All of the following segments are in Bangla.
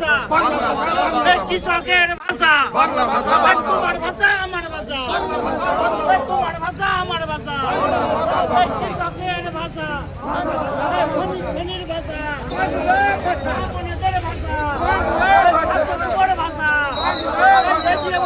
ভাষা। বাংলা ভাষা বাংলা এই কৃষকের ভাষা। বাংলা ভাষা তোমার ভাষা। আমার ভাষা। এই তোমার ভাষা। আমার ভাষা। এই কৃষকের ভাষা। ভাষা। আপনাদের ভাষা। আপনাদের ভাষা।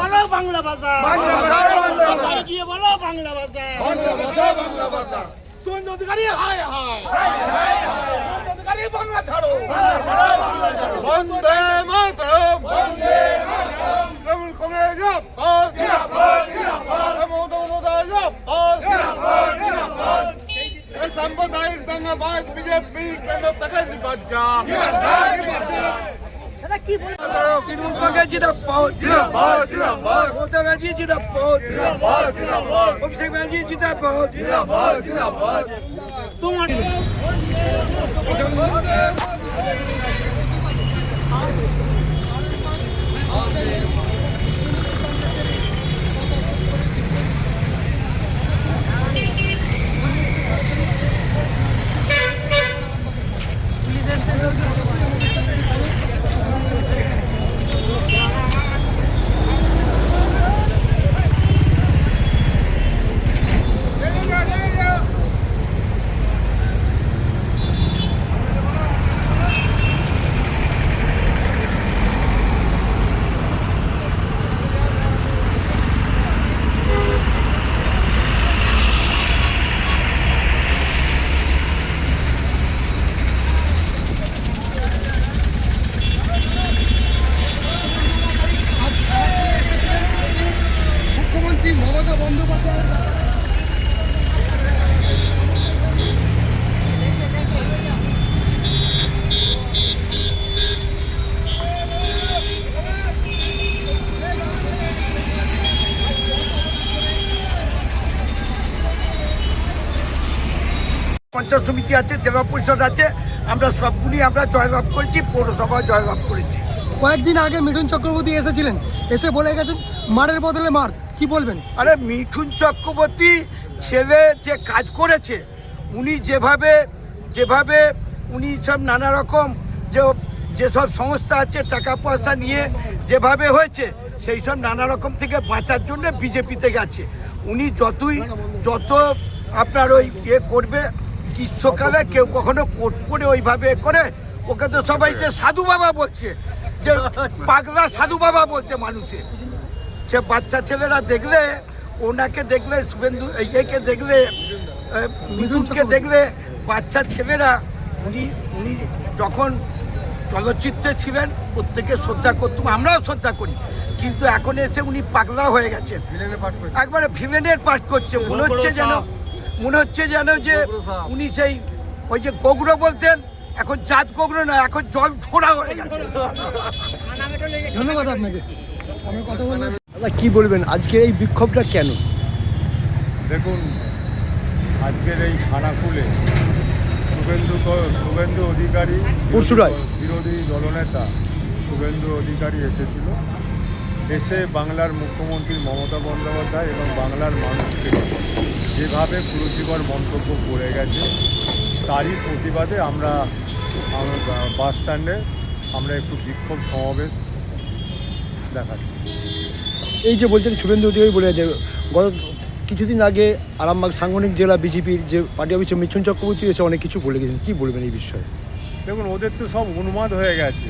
বলো বাংলা ভাষা। বাংলা ভাষা, বাংলা ভাষা। এগিয়ে বলো বাংলা ভাষা। বাংলা ভাষা বাংলা ভাষা। শুভেন্দু অধিকারী হায় হায়। শুভেন্দু অধিকারী বাংলা ছাড়ো বন্দে মাতরম বন্দে মাতরম তৃণমূল কংগ্রেস জিন্দাবাদ জিন্দাবাদ জিন্দাবাদ মমতা বন্দ্যোপাধ্যায় জিন্দাবাদ জিন্দাবাদ জিন্দাবাদ এই সাম্প্রদায়িক দাঙ্গাবাজ বিজেপি কেন্দ্র থেকে নির্বাচিত তৃণমূল কংগ্রেস জিন্দাবাদ জিন্দাবাদ জিন্দাবাদ মমতা ব্যানার্জি জিন্দাবাদ জিন্দাবাদ জিন্দাবাদ অভিষেক ব্যানার্জি জিন্দাবাদ জিন্দাবাদ জিন্দাবাদ তোমার মুখ্যমন্ত্রী মমতা বন্দ্যোপাধ্যায় পঞ্চায়েত সমিতি আছে জেলা পরিষদ আছে আমরা সবগুলি আমরা জয়লাভ করেছি পৌরসভা জয়লাভ করেছি। কয়েকদিন আগে মিঠুন চক্রবর্তী এসেছিলেন এসে বলে গেছেন মারের বদলে মার কি বলবেন? আরে মিঠুন চক্রবর্তী ছেলে যে কাজ করেছে উনি যেভাবে যেভাবে উনি সব নানা রকম যে যেসব সংস্থা আছে টাকা পয়সা নিয়ে যেভাবে হয়েছে সেই সব নানা রকম থেকে বাঁচার জন্য বিজেপিতে গেছে। উনি যতই যত আপনার ওই ইয়ে করবে গ্রীষ্মকালে কেউ কখনো কোট পরে ওইভাবে করে ওকে তো সবাই যে সাধু বাবা বলছে। যে পাগলা সাধু বাবা বলছে মানুষের সে বাচ্চা ছেলেরা দেখলে ওনাকে দেখলে শুভেন্দু ইয়েকে দেখলে আহ, মিঠুনকে দেখলে বাচ্চা ছেলেরা উনি উনি যখন চলচ্চিত্রে ছিলেন প্রত্যেকে শ্রদ্ধা করতাম আমরাও শ্রদ্ধা করি। কিন্তু এখন এসে উনি পাগলা হয়ে গেছেন। একবারে ভিলেনের পাঠ করছে। মনে হচ্ছে যেন মনে হচ্ছে যেন যে উনি সেই ওই যে গোগড়ো বলতেন এখন জাত গোগড়ো না এখন জল ছোড়া হয়ে গেছে। ধন্যবাদ আপনাকে। আমি কথা বললাম। দাদা কি বলবেন? আজকে এই বিক্ষোভটা কেন? দেখুন আজকের এই খানাকুলে শুভেন্দু শুভেন্দু অধিকারী পরশুরায়। বিরোধী দলনেতা শুভেন্দু অধিকারী এসেছিল। এসে বাংলার মুখ্যমন্ত্রী মমতা বন্দ্যোপাধ্যায় এবং বাংলার মানুষকে যেভাবে কুরুচিকর মন্তব্য করে গেছে তারই প্রতিবাদে আমরা আমরা বাস স্ট্যান্ডে আমরা একটু বিক্ষোভ সমাবেশ দেখাচ্ছি। এই যে বলছেন শুভেন্দু অধিকারী বলে যে গত কিছুদিন আগে আরামবাগ সাংগঠনিক জেলা বিজেপির যে পার্টি অফিসে মিঠুন চক্রবর্তী এসে অনেক কিছু বলে গেছেন। কী বলবেন এই বিষয়ে? দেখুন ওদের তো সব উন্মাদ হয়ে গেছে।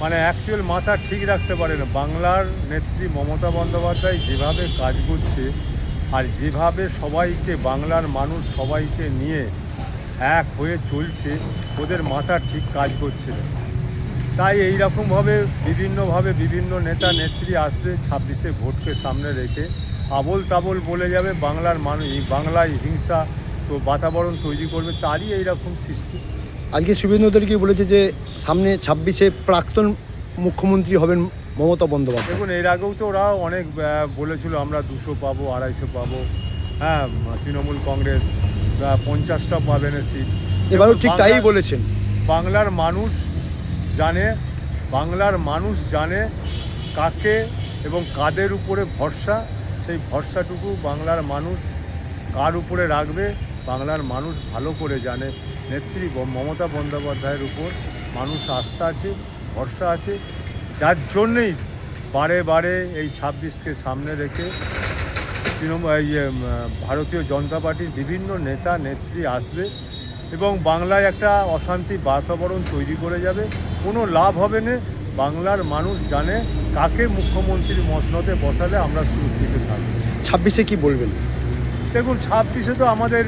মানে অ্যাকচুয়াল মাথা ঠিক রাখতে পারে না। বাংলার নেত্রী মমতা বন্দ্যোপাধ্যায় যেভাবে কাজ করছে আর যেভাবে সবাইকে, বাংলার মানুষ সবাইকে নিয়ে এক হয়ে চলছে, ওদের মাথা ঠিক কাজ করছে না। তাই এই রকমভাবে বিভিন্নভাবে বিভিন্ন নেতা, নেত্রী আসবে ছাব্বিশে ভোটকে সামনে রেখে। আবল তাবল বলে যাবে, বাংলার মানুষ, বাংলায় হিংসা তো বাতাবরণ তৈরি করবে, তারই এইরকম সৃষ্টি। আজকে শুভেন্দু অধিকারী বলেছে যে সামনে ছাব্বিশে প্রাক্তন মুখ্যমন্ত্রী হবেন মমতা বন্দ্যোপাধ্যায়। দেখুন এর আগেও তো ওরা অনেক বলেছিল আমরা দুশো পাবো আড়াইশো পাবো। হ্যাঁ তৃণমূল কংগ্রেস পঞ্চাশটা পাবে না সিট এবারও ঠিক তাই বলেছেন। বাংলার মানুষ জানে বাংলার মানুষ জানে কাকে এবং কাদের উপরে ভরসা। সেই ভরসাটুকু বাংলার মানুষ কার উপরে রাখবে? বাংলার মানুষ ভালো করে জানে। নেত্রী মমতা বন্দ্যোপাধ্যায়ের উপর মানুষ আস্থা আছে ভরসা আছে। যার জন্যেই বারে বারে এই ছাব্বিশকে সামনে রেখে তৃণমূল ভারতীয় জনতা পার্টির বিভিন্ন নেতা নেত্রী আসবে এবং বাংলায় একটা অশান্তি বাতাবরণ তৈরি করে যাবে। কোনো লাভ হবে না। বাংলার মানুষ জানে কাকে মুখ্যমন্ত্রীর মসনদে বসালে আমরা সুরক্ষিত থাকব। ছাব্বিশে কি বলবেন? দেখুন ছাব্বিশে তো আমাদের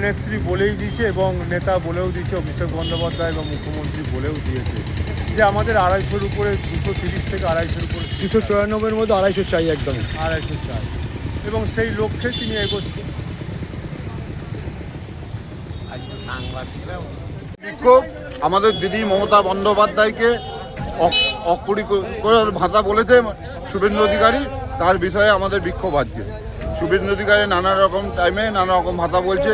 নেত্রী বলেই দিয়েছে এবং নেতা বলেও দিয়েছে অভিষেক বন্দ্যোপাধ্যায় এবং মুখ্যমন্ত্রী বলেও দিয়েছে যে আমাদের আড়াইশোর উপরে দুশো তিরিশ থেকে আড়াইশোর উপরে দুশো চুরানব্বইয়ের মধ্যে আড়াইশো চাই একদমই আড়াইশো চাই। এবং সেই লক্ষ্যে তিনি এগোচ্ছেন। বিক্ষোভ আমাদের দিদি মমতা বন্দ্যোপাধ্যায়কে অক- অকুড়ি করে ভাতা বলেছে শুভেন্দু অধিকারী তার বিষয়ে আমাদের বিক্ষোভ আজকে। শুভেন্দু অধিকারী নানা রকম টাইমে নানা রকম ভাতা বলছে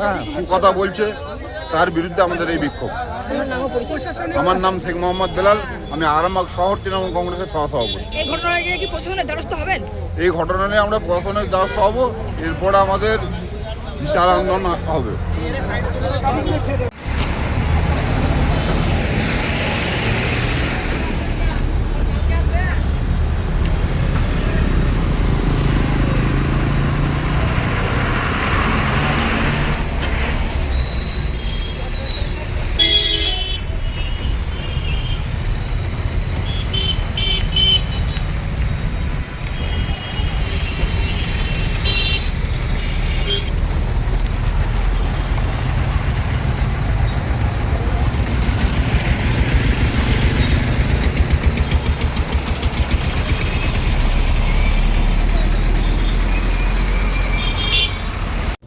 হ্যাঁ কথা বলছে তার বিরুদ্ধে আমাদের এই বিক্ষোভ। আমার নাম শেখ মোহাম্মদ বেলাল আমি আরামবাগ শহর তৃণমূল কংগ্রেসের সহসভাপতি। এই ঘটনা নিয়ে আমরা প্রশাসনের দ্বারস্থ হব এরপর আমাদের বিশাল আন্দোলন হবে।